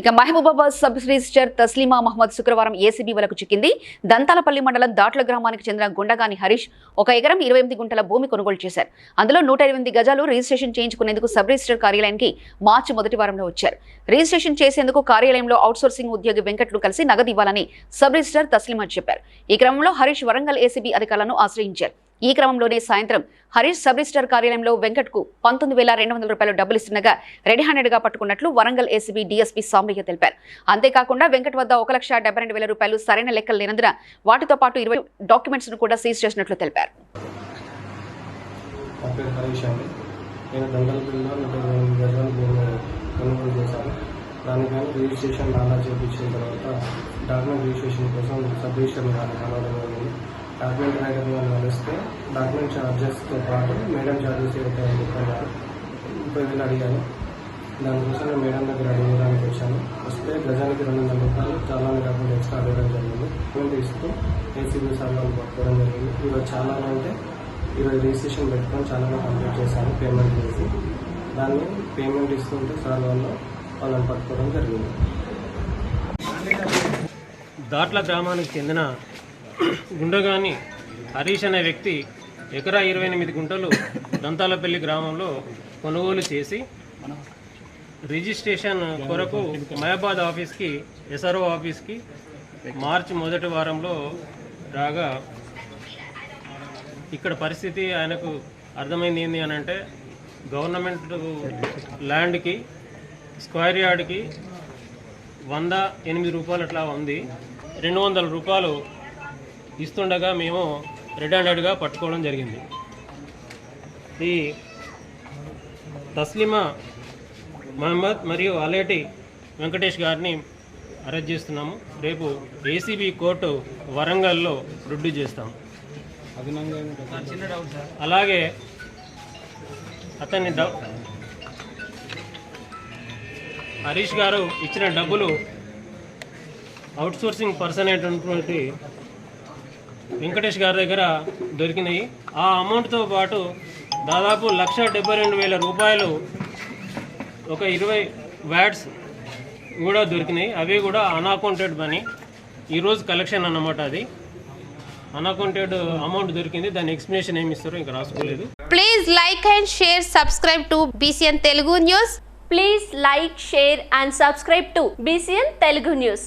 ఇక Mahabubabad sub register Taslima Mohammed శుక్రవారం ACB వలకు చిక్కింది. దంతాలపల్లి మండలం దాట్ల గ్రామానికి చెందిన గుండగాని హరీష్ ఒక ఎకరం ఇరవై ఎనిమిది గుంటల భూమి కొనుగోలు చేశారు. అందులో నూట ఎనిమిది గజాలు రిజిస్ట్రేషన్ చేయించుకునేందుకు సబ్ రిజిస్టర్ కార్యాలయానికి మార్చి మొదటి వారంలో వచ్చారు. రిజిస్ట్రేషన్ చేసేందుకు కార్యాలయంలో అవుట్సోర్సింగ్ ఉద్యోగి వెంకట్లు కలిసి నగదు ఇవ్వాలని సబ్ రిజిస్టర్ తస్లీమా చెప్పారు. ఈ క్రమంలో హరీష్ వరంగల్ ఏసీబీ అధికారులను ఆశ్రయించారు. ఈ క్రమంలోనే సాయంత్రం హరీష్ సబ్ రిజిస్టర్ కార్యాలయంలో వెంకట్కు పంతొమ్మిది వేల రెండు వందల రూపాయలు డబ్బులు ఇస్తుండగా రెడీ హ్యాండెడ్గా పట్టుకున్నట్లు వరంగల్ ఏసీబీ డీఎస్పీ సాంబయ్య తెలిపారు. అంతేకాకుండా వెంకట్ వద్ద ఒక లక్ష డెబ్బై రెండు వేల రూపాయలు సరైన లెక్కలు లేనందున వాటితో పాటు ఇరవై డాక్యుమెంట్స్ కూడా సీజ్ చేసినట్లు తెలిపారు. నా నేను దండలపల్లిలో నూట ఇరవై ఎనిమిది గజాలు భూమి కొనుగోలు చేశాను. దానికి రిజిస్ట్రేషన్ నాలా చేయించిన తర్వాత డాక్యుమెంట్ రిజిస్ట్రేషన్ కోసం సబ్ రిజిస్టర్ కలవడం జరిగింది డాక్యుమెంట్ రైటర్ గారిని డాక్యుమెంట్ ఛార్జెస్తో పాటు మేడం ఛార్జెస్ ఏవైతే చెప్పారు ముప్పై వేలు అడిగాను. దానికోసం నేను మేడం దగ్గర అడగడానికి వచ్చాను. వస్తే గజానికి రెండు వందల రూపాయలు చాలా కాకుండా ఎక్స్ట్రా అడగడం జరిగింది. పేమెంట్ ఇస్తూ ఏసీబీ సార్లు పట్టుకోవడం జరిగింది. ఈరోజు చాలా అంటే ఈరోజు రిజిస్ట్రేషన్ పెట్టుకొని చాలా కంప్లీట్ చేశాను పేమెంట్ చేసి. దాన్ని పేమెంట్ ఇస్తుంటే సార్ వాళ్ళు వాళ్ళని పట్టుకోవడం జరిగింది. దాట్ల గ్రామానికి చెందిన గుండగాని హరీష్ అనే వ్యక్తి ఎకరా ఇరవై ఎనిమిది గుంటలు దంతాలపల్లి గ్రామంలో కొనుగోలు చేసి రిజిస్ట్రేషన్ కొరకు మయాబాద్ ఆఫీస్కి ఎస్ఆర్ఓ ఆఫీస్కి మార్చి మొదటి వారంలో రాగా ఇక్కడ పరిస్థితి ఆయనకు అర్థమైంది ఏంటి అని అంటే గవర్నమెంట్ ల్యాండ్కి స్క్వేర్ యార్డ్కి వంద ఎనిమిది రూపాయలు అట్లా ఉంది. రెండు వందల రూపాయలు ఇస్తుండగా మేము రెడ్ హ్యాండెడ్గా పట్టుకోవడం జరిగింది. ఈ తస్లిమా మహమ్మద్ మరియు అలేటి వెంకటేష్ గారిని అరెస్ట్ చేస్తున్నాము. రేపు ఏసీబీ కోర్టు వరంగల్లో రుడ్డు చేస్తాం. అలాగే అతన్ని డ- హరీష్ గారు ఇచ్చిన డబ్బులు అవుట్సోర్సింగ్ పర్సన్ అయినటువంటి వెంకటేష్ గారి దగ్గర దొరికినాయి. ఆ అమౌంట్తో పాటు దాదాపు లక్ష డెబ్బై రెండు వేల రూపాయలు ఒక ఇరవై వ్యాట్స్ కూడా దొరికినాయి. అవి కూడా అన్అకౌంటెడ్ మనీ ఈరోజు కలెక్షన్ అన్నమాట అది. అన్అకౌంటెడ్ అమౌంట్ దొరికింది. దాని ఎక్స్ప్లెనేషన్ ఏమి ఇస్తారో ఇంకా రాసుకోలేదు. Please like and share subscribe to BCN Telugu news please like share and subscribe to BCN Telugu news